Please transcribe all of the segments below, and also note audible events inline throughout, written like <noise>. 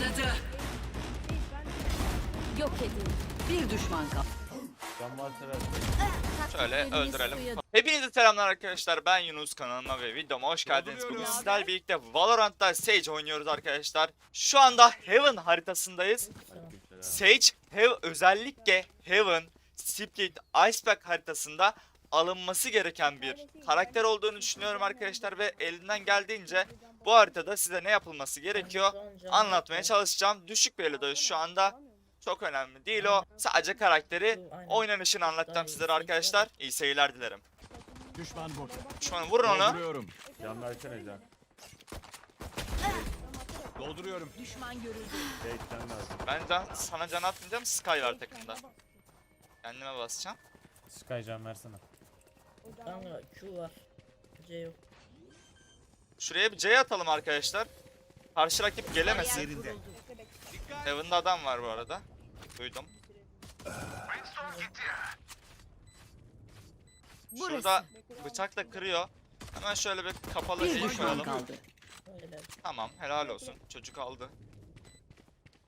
başladı. Yok edin. Bir düşman kaldı. Şöyle öldürelim. Hepinize selamlar arkadaşlar. Ben Yunus kanalıma ve videoma hoş geldiniz. Bugün sizlerle birlikte Valorant'ta Sage oynuyoruz arkadaşlar. Şu anda Heaven haritasındayız. Sage Hev özellikle Heaven, Split, Iceberg haritasında alınması gereken bir karakter olduğunu düşünüyorum arkadaşlar ve elinden geldiğince bu haritada size ne yapılması gerekiyor anlatmaya çalışacağım. Düşük bir elo'dayız şu anda. Çok önemli değil o. Sadece karakteri, oynanışını anlatacağım sizlere arkadaşlar. İyi seyirler dilerim. Düşman burada. Şu an vurun onu. Dolduruyorum. Can versene can. Dolduruyorum. Düşman görüldü. Can lazım. Ben can, sana can atmayacağım. Sky var takımda. Kendime basacağım. Sky can versene. Kanka Q var. C yok. Şuraya bir C atalım arkadaşlar. Karşı rakip gelemesin. Yerinde. Heaven'da adam var bu arada. Duydum. Şurada bıçakla kırıyor. Hemen şöyle bir kapalı düşman koyalım. Tamam helal olsun. Çocuk aldı.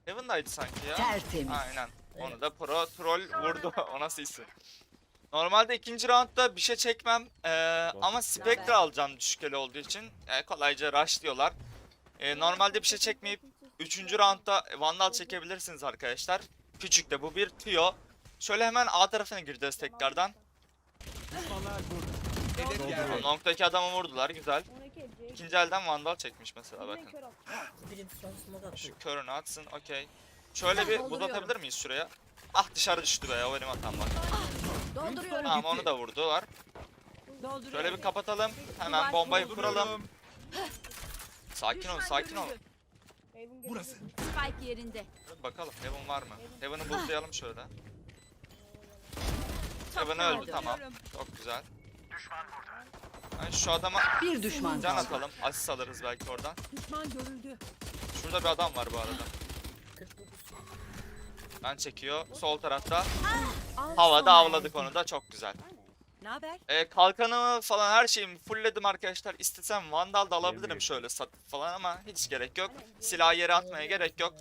Heaven'daydı sanki ya. Tertemiz. Aynen. Onu da pro troll vurdu. <laughs> o nasıl isim? Normalde ikinci roundda bir şey çekmem. Ee, ama Spectre alacağım düşük elo olduğu için. Ee, kolayca rush diyorlar. Ee, normalde bir şey çekmeyip üçüncü roundda Vandal çekebilirsiniz arkadaşlar. Küçük de bu bir tüyo. Şöyle hemen A tarafına gireceğiz tekrardan. Long'daki adamı vurdular güzel. İkinci elden Vandal çekmiş mesela bakın. Şu körünü atsın okey. Şöyle bir buz atabilir miyiz şuraya? Ah dışarı düştü be o benim hatam var. Dolduruyorum. Tamam onu da vurdular. Şöyle bir kapatalım. Hemen bombayı kuralım. Dolduruyorum. Sakin ol sakin ol. Burası. Spike yerinde. Bakalım Heaven var mı? Heaven'ı buzlayalım şöyle. Heaven öldü tamam. Çok güzel. Yani şu adama Bir düşman can atalım. Asist alırız belki oradan. Düşman görüldü. Şurada bir adam var bu arada. 49. Ben çekiyor. Sol tarafta. Havada avladık onu da çok güzel. Ne haber? Ee, kalkanımı falan her şeyimi fullledim arkadaşlar. İstesem Vandal da alabilirim şöyle satıp falan ama hiç gerek yok. Silah yere atmaya gerek yok.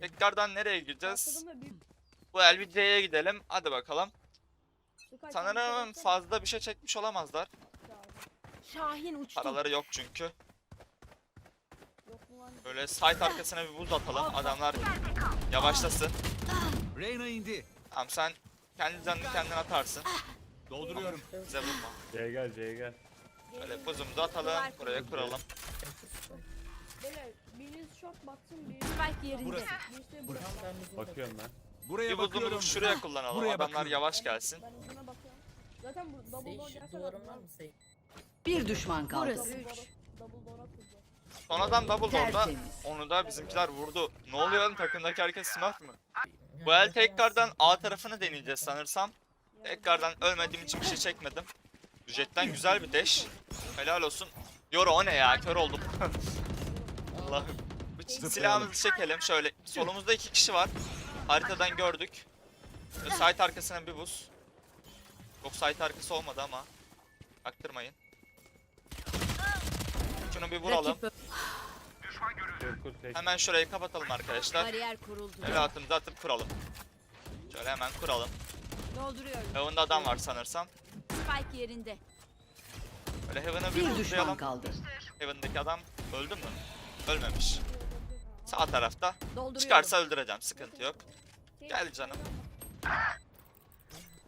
Tekrardan nereye gideceğiz? Bu LBC'ye gidelim. Hadi bakalım. Sanırım fazla bir şey çekmiş olamazlar. Şahin uçtu. Paraları yok çünkü. Böyle site arkasına bir buz atalım. Adamlar yavaşlasın. Reyna indi. Tamam sen kendi canını kendin atarsın. Dolduruyorum. Bize vurma. C'ye gel C'ye gel. Böyle buzumuzu atalım. Buraya kuralım. Beyler biriniz short baksın biriniz Spike yerinde. Burası. birisi burası. smoke Bakıyorum ben. Buraya Bir bakıyorum. buzumuzu şuraya kullanalım. Buraya Adamlar bakıyorum. yavaş gelsin. Ben uzuna bakıyorum. Zaten bu double door duvarın var mı? Bir düşman kaldı. Double door double door'a. Tertemiz. Onu da bizimkiler vurdu. Ne oluyor oğlum takımdaki herkes smurf mı? Bu el tekrardan A tarafını deneyeceğiz sanırsam. Tekrardan ölmediğim için bir şey çekmedim. Jet'ten güzel bir dash. Helal olsun. Yoro o ne ya? Kör oldum. <laughs> Allah'ım. Silahımızı çekelim. Şöyle solumuzda iki kişi var. Haritadan gördük. Site arkasına bir buz. Yok site arkası olmadı ama. Aktırmayın. Şunu bir vuralım. Hemen şurayı kapatalım arkadaşlar. bariyer kuruldu. Evlatımızı atıp kuralım. Şöyle hemen kuralım. Dolduruyorum. Heaven'da adam var sanırsam. Spike yerinde. Böyle Heaven'ı bir Bir düşman kaldı. Heaven'daki adam öldü mü? Ölmemiş. Sağ tarafta. Çıkarsa öldüreceğim. Sıkıntı yok. Gel canım.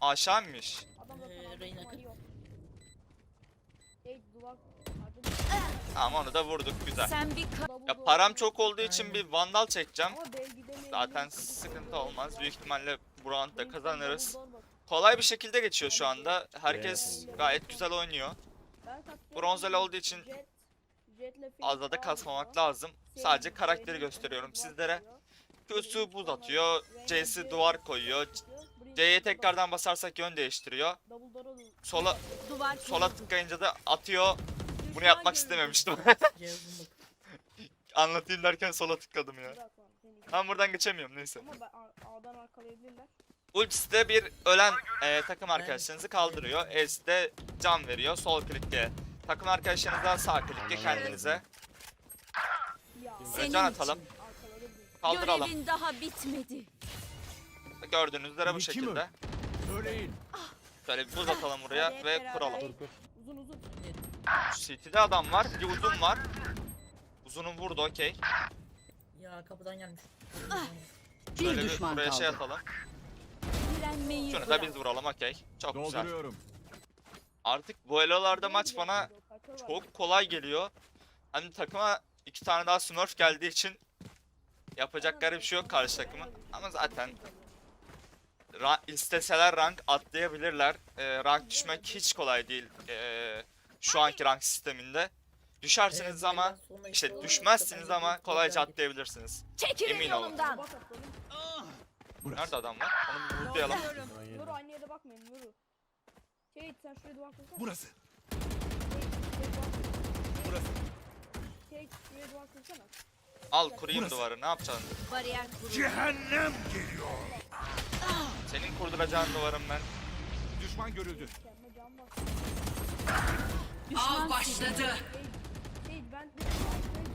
Aşağı inmiş. Adam da Ee, tamam Reyna duvarı kır. yok. Sage duvar. Tamam onu da vurduk. Güzel. Ya param çok olduğu için bir vandal çekeceğim. Zaten sıkıntı olmaz. Büyük ihtimalle bu Double kazanırız. Kolay bir şekilde geçiyor şu anda. Herkes gayet güzel oynuyor. Bronzel olduğu için fazla da kasmamak lazım. Sadece karakteri gösteriyorum sizlere. Q'su buz atıyor, C'si duvar koyuyor. C'ye tekrardan basarsak yön değiştiriyor. Da- Sola duvar sola kuruldu. tıkayınca da atıyor. Bunu yapmak istememiştim. <laughs> Anlatayım derken sola tıkladım ya. Ben buradan geçemiyorum neyse. Ama ben A'dan arkalayabilirler. Ultisi de bir ölen e, takım arkadaşlarınızı kaldırıyor. Ace de can veriyor. Sol klikle takım arkadaşlarınıza sağ klikle kendinize. Ya Böyle Senin can atalım. Kaldıralım. Görevin daha bitmedi. Gördüğünüz üzere bu şekilde. Söyleyin. Şöyle bir buz atalım buraya ve kuralım. Kur kur. Uzun uzun. City'de adam var. Bir uzun var. Uzunun vurdu okey. Ya kapıdan gelmiş. Bir Şöyle bir düşman buraya şey kaldı. atalım. Direnmeyi Şunu da bırak. biz vuralım okey. Çok güzel. Dolduruyorum. Artık bu elolarda maç bana çok kolay geliyor. Hani takıma iki tane daha smurf geldiği için yapacak garip bir şey yok karşı takımın. Ama zaten ra- isteseler rank atlayabilirler. Ee, rank düşmek hiç kolay değil ee, şu anki rank sisteminde. Düşersiniz ama işte düşmezsiniz ama kolayca atlayabilirsiniz. Çekilin Emin olun. yolumdan. Nerede adam var? Onu bir geldi. Yoru aynı yere bakmayın yoru. Şey sen şuraya duvar kursana. Burası. Burası. Şey şuraya duvar kursana. Al kurayım Burası. duvarı ne yapacaksın? Bariyer kurulu. Cehennem geliyor. Senin kurduracağın duvarım ben. Düşman görüldü. Bak. Düşman başladı. Şey, şey ben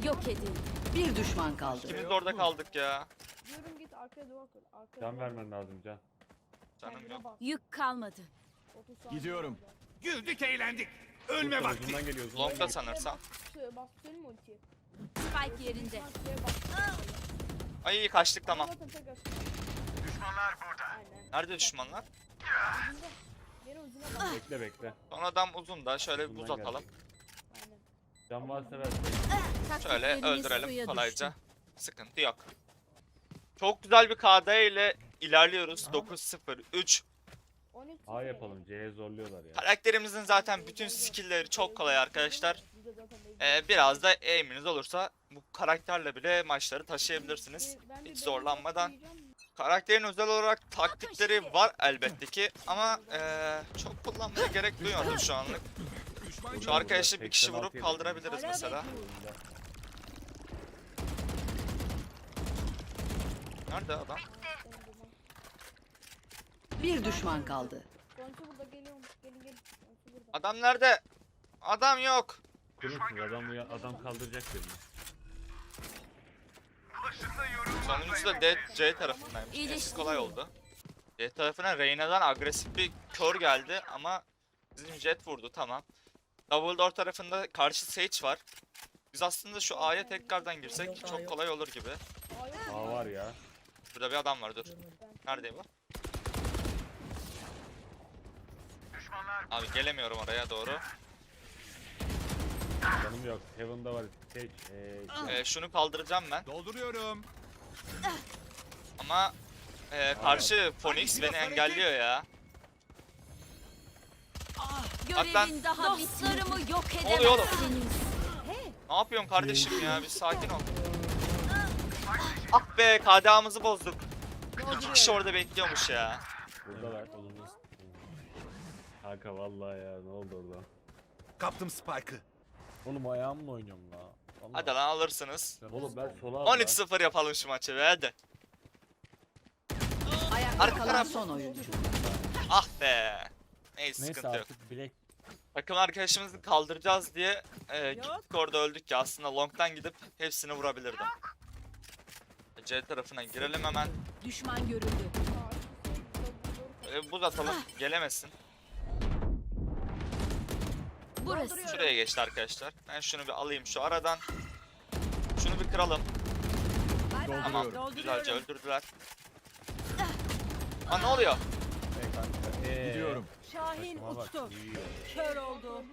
Yok edildi. Bir düşman kaldı. İkimiz de orada kaldık ya. diyorum git arkaya duvar kur. Arkaya Can duvar vermen lazım can. Canım Kendine yok. bak. Yük kalmadı. 30 saniye Gidiyorum. kaldı. Güldük eğlendik. Ölme Uzundan vakti. geliyor uzundan Long'da geliyor. sanırsam. Şuraya bas söyleyeyim mi ultiyi? Spike yerinde. Şuraya bak. Ay iyi kaçtık tamam. Bakın tekrar. Düşmanlar burada. Aynen. Nerede düşmanlar? Uzuna bak. Bekle bekle. Son adam uzun da şöyle bir buz Uzundan atalım. Aynen. Can varsa ver. Şöyle Taktikleriniz öldürelim kolayca. düştü. Sıkıntı yok. Çok güzel bir KD ile ilerliyoruz. 9-0-3. 13 A yapalım. C'ye zorluyorlar ya. Karakterimizin zaten bütün skill'leri çok kolay arkadaşlar. Zaten belli. Ee, biraz da aim'iniz olursa bu karakterle bile maçları taşıyabilirsiniz. Ben bir Hiç zorlanmadan. Karakterin özel olarak taktikleri var elbette ki ama ee, çok kullanmaya gerek duymadım şu anlık. Şu arkadaşı bir 86 kişi vurup kaldırabiliriz mesela. Nerede adam? Bir düşman kaldı. Sonuncu burada geliyorum. Gelin gelin. Sonuncu burada. Adam nerede? Adam yok. Kurulsun adam uya- adam kaldıracak birini. Sonuncusu da D, C tarafındaymış. Neyse kolay oldu. C tarafına Reyna'dan agresif bir kör geldi ama bizim Jet vurdu tamam. Double door tarafında karşı Sage var. Biz aslında şu A'ya tekrardan girsek çok kolay olur gibi. A var ya. Burada bir adam var dur. Nerede bu? Abi gelemiyorum oraya doğru. Canım yok. Heaven'da var. Sage. Ee, Ee, şunu kaldıracağım ben Dolduruyorum. ama ee, karşı Phoenix beni engelliyor ya. Görevin daha Dostlarımı yok Ne oluyor oğlum? edemezsiniz. Ne yapıyorsun kardeşim ya? Bir sakin ol. Ah be KDA'mızı bozduk. İki kişi orada bekliyormuş ya. buradalar. Kanka vallahi ya ne oldu orada? Kaptım Spike'ı. Oğlum ayağımla oynuyorum la. Vallahi. Hadi lan alırsınız. Oğlum ben sola atla. 13-0 yapalım şu maçı be hadi. Ayakta Arka kalan taraf. son oyuncu. Ah be. Neyse Neyse sıkıntı yok. artık bilek. Takım arkadaşımızı kaldıracağız diye e, gittik orada öldük ya. Aslında long'dan gidip hepsini vurabilirdim. C tarafına girelim hemen. Düşman görüldü. E, buz atalım. Gelemesin. Burası. Şuraya geçti arkadaşlar. Ben şunu bir alayım şu aradan. Şunu bir kıralım. Tamam. Güzelce öldürdüler. Aa ne oluyor? Ee, Gidiyorum. Şahin bak, uçtu. Kör oldu.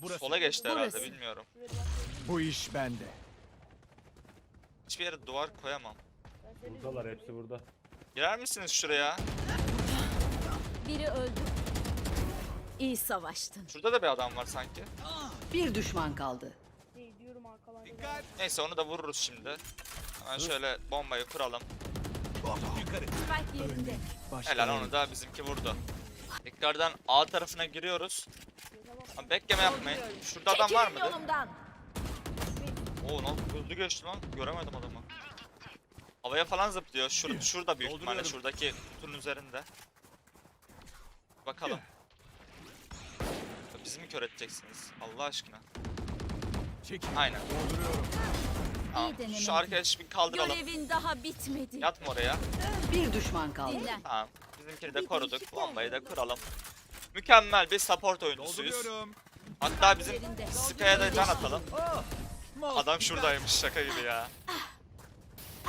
Burası. Sola geçti herhalde Burası. bilmiyorum. Bu iş bende. Hiçbir yere duvar koyamam. Buradalar hepsi burada. Girer misiniz şuraya? Biri öldü. İyi savaştın. Şurada da bir adam var sanki. Bir düşman kaldı. Diyorum arkalarda. Dikkat. Neyse onu da vururuz şimdi. Hemen şöyle bombayı kuralım. Yukarı. Spike yerinde. Helal onu da bizimki vurdu. Tekrardan A tarafına giriyoruz. Ama bekleme yapmayın. Şurada adam var mıydı? yolumdan. Oo lan hızlı geçti lan. Göremedim adamı. Havaya falan zıplıyor. Şur şurada büyük ihtimalle Dolduruyorum. şuradaki kutunun üzerinde. Bakalım. Bizi mi kör edeceksiniz? Allah aşkına. Çekil. Aynen. Dolduruyorum. Tamam, İyi. Şu arkadaşı bir kaldıralım. Görevin daha bitmedi. Yatma oraya. Bir düşman kaldı. Dinlen. Tamam. Bizimkini de koruduk. Bombayı da kuralım. Mükemmel bir support oyuncusuyuz. Hatta bizim. Sky'a da can atalım. Adam şuradaymış şaka gibi ya.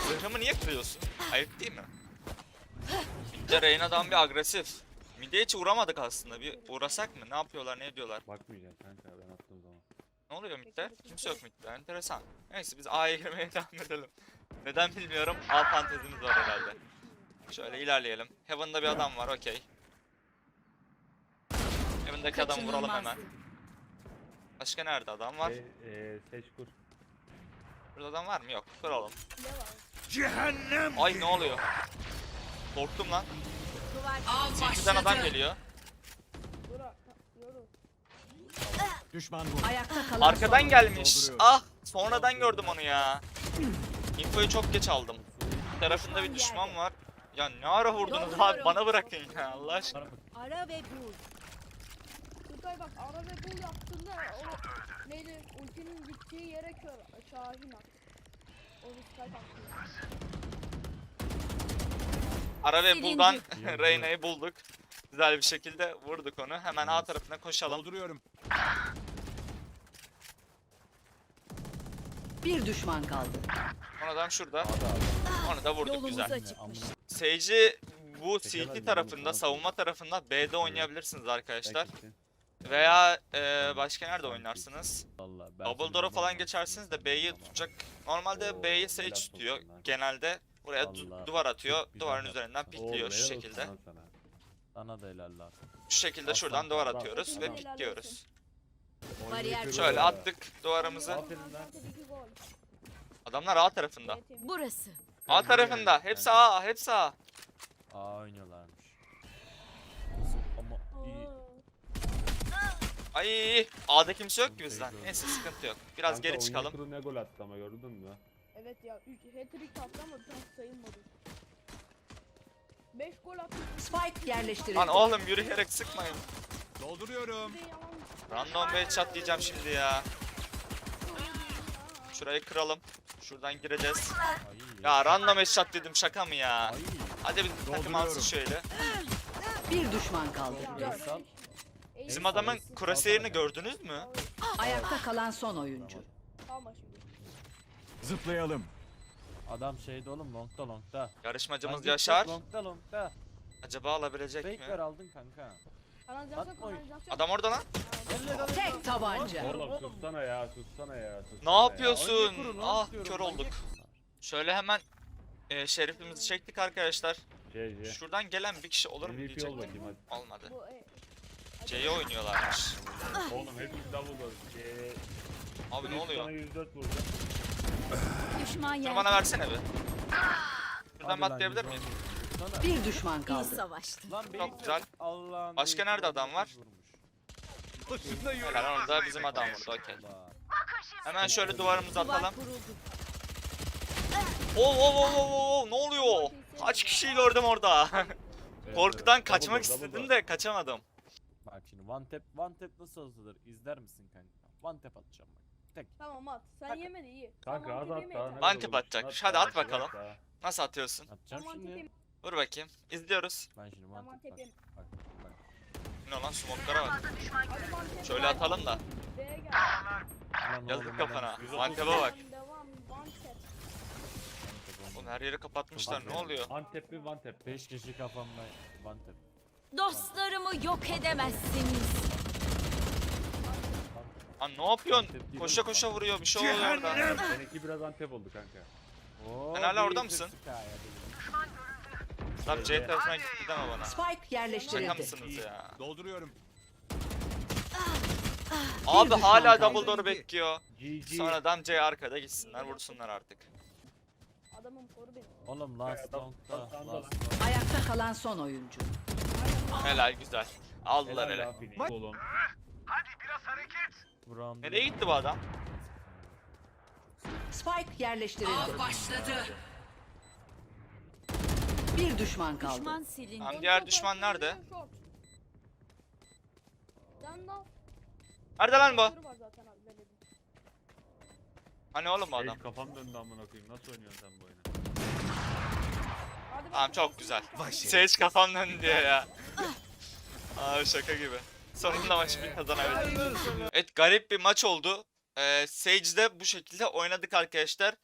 Zırhımı niye kırıyorsun? Ayıp değil mi? Mid'de Reyna'dan bir agresif. Mid'e hiç uğramadık aslında. Bir uğrasak mı? Ne yapıyorlar, ne ediyorlar? Bakmayacağım kanka ben attığım zaman. Ne oluyor mid'de? Kimse yok mid'de. Enteresan. Neyse biz A'ya girmeye <laughs> devam edelim. Neden bilmiyorum. A fantezimiz var herhalde. Şöyle ilerleyelim. Heaven'da bir adam var, okey. Heaven'daki adamı vuralım hemen. Başka nerede adam var? E, e, seç kur. Burada adam var mı? Yok. Var? Cehennem. Ay ne oluyor? Korktum lan. Bizden adam geliyor. Düşman bu. Ayakta kalan Arkadan gelmiş. Ah! Sonradan gördüm onu ya. Infoyu çok geç aldım. Bir tarafında bir düşman var. Ya ne ara vurdunuz abi bana bırakın ya Allah aşkına. Bak. Ara ve bul. Tutay bak ara ve bul yaptığında o neydi ultinin gittiği yere kör. Şahin at. O Tutay attı. Ara ve buldan <laughs> Reyna'yı bulduk. Güzel bir şekilde vurduk onu. Hemen A tarafına koşalım. Dolduruyorum. Bir düşman kaldı. Sonradan şurada. Hadi abi. Onu da vurduk Yolumuz güzel. açıkmış. Bu CT tarafında, savunma tarafında B'de oynayabilirsiniz arkadaşlar. Veya e, başka nerede oynarsınız? Double door'a falan geçersiniz de B'yi tutacak. Normalde B'yi Sage tutuyor. Genelde buraya du- Vallahi duvar atıyor. çok güzel Duvarın yaptın. üzerinden helal şu olsun şekilde. lan Sana. Sana da helaller. Şu şekilde Aslan şuradan duvar parmağı. atıyoruz ve Helal olsun. Bariyer Şöyle attık duvarımızı. Aferin lan. Adamlar A tarafında. Burası. A tarafında. Hepsi A, hepsi A. Aa oynuyorlarmış. Ama iyi. Aa. Ay A'da kimse yok ki bizden. Neyse sıkıntı yok. Biraz Kanka, geri çıkalım. Ne gol attı ama gördün mü? Evet ya 3 hat-trick attı ama tam sayılmadı. 5 gol attı. Spike yerleştirildi. Lan oğlum yürüyerek sıkmayın. Dolduruyorum. Random bir headshot diyeceğim şimdi ya. Şurayı kıralım. Şuradan gireceğiz. Ya random headshot dedim şaka mı ya? Hadi bir takım alsın şöyle. Bir düşman kaldı. Bizim adamın crosshair'ini gördünüz mü? Ayakta kalan son oyuncu. Tamam şimdi. Zıplayalım. Adam şeyde oğlum longta longta. Yarışmacımız Lan Yaşar. Longta longta. Acaba alabilecek Fake ver mi? aldın kanka. Kanalizasyon kanalizasyon. Adam orada lan. Tek tabanca. Oğlum tutsana ya tutsana ya. tutsana Ne ya. yapıyorsun? Ne Ah yapıyorum? kör Manyak olduk. Şöyle hemen e, şerifimizi çektik arkadaşlar. Şuradan gelen bir kişi olur mu MVP ol diyecektim. bakayım hadi. Olmadı. Bu e, C'ye oynuyorlarmış. Oğlum hepsi double. Abi ne Sana oluyor? 104 vurdu. Düşman Şunu yer. bana versene bir. Şuradan Hadi bir lan, atlayabilir 110 miyim? Sana. Bir düşman İyi kaldı. savaştın. Lan Çok benim- güzel. Allah'ın Başka nerede adam var? vurmuş. Işınlayıyorum. Helal orada bizim adam vurdu okey. Allah. Hemen şöyle duvarımızı Duvar atalım. kuruldu. Oo oo oo oo oo ne oluyor? Kaç kişiyi gördüm orada? <laughs> Korkudan evet. kaçmak Double door, double istedim de kaçamadım. Bak şimdi one tap one tap nasıl atılır izler misin kanka? One tap atacağım bak. Tek. Tamam at. Sen Kanka. yemedi iyi. Kanka Tamam, az at daha tap olur? atacak. At Hadi at bakalım. Nasıl atıyorsun? Atacağım şimdi. Dur bakayım. İzliyoruz. Ben şimdi tap bak. tepeyim. Bak bak. Ne lan smoke'lara bak. Şöyle atalım da. Yazık kafana. adam 130 Mantep'e bak. Devam. Mantep. Oğlum her yeri kapatmışlar. Ne oluyor? Bir one tap. 5 kişi kafamda tap. Dostlarımı yok edemezsiniz. Lan ne yapıyorsun? Koşa koşa vuruyor. Bir şey oluyor orada. Seninki biraz one tap oldu kanka. Oo, Sen hala orada bir mısın? Sky'a bir. Lan C tarafına gitti deme bana. Spike Şaka yerleştirildi. mısınız ya? Dolduruyorum. Abi hala double door'u bekliyor. GG. Sonradan C arkada gitsinler vursunlar artık. Adamım koru beni. Oğlum last Adam- long'da. adam da Last lan. long. Ayakta kalan son oyuncu. Helal güzel. Aldılar Helal hele. abi, Oğlum. Buram Nereye gitti bu adam? Spike yerleştirildi. başladı. Bir düşman kaldı. Düşman silindi. Tamam diğer düşman nerede? Nerede lan bu? Hani oğlum bu adam? kafam döndü amına koyayım. Nasıl oynuyorsun sen bu oyunu? Tamam çok güzel. kafasını- Sage kafam döndü ya. Abi şaka gibi. Sonunda maçı bir kazanabildik. Evet garip bir maç oldu. Ee, Sage'de bu şekilde oynadık arkadaşlar.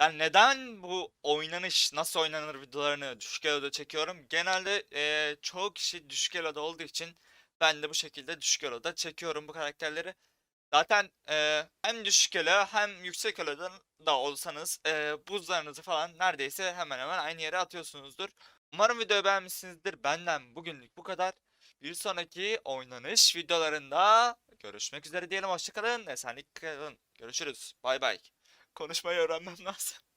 Yani neden bu oynanış, nasıl oynanır videolarını düşük elo'da çekiyorum? Genelde eee çoğu kişi düşük elo'da olduğu için ben de bu şekilde düşük elo'da çekiyorum bu karakterleri. Zaten eee, hem düşük elo hem yüksek elo'da da olsanız eee, buzlarınızı falan neredeyse hemen hemen aynı yere atıyorsunuzdur. Umarım videoyu beğenmişsinizdir. Benden bugünlük bu kadar. Bir sonraki oynanış videolarında görüşmek üzere diyelim. Hoşçakalın. Esenlik kalın. Görüşürüz. Bay bay. Konuşmayı öğrenmem lazım.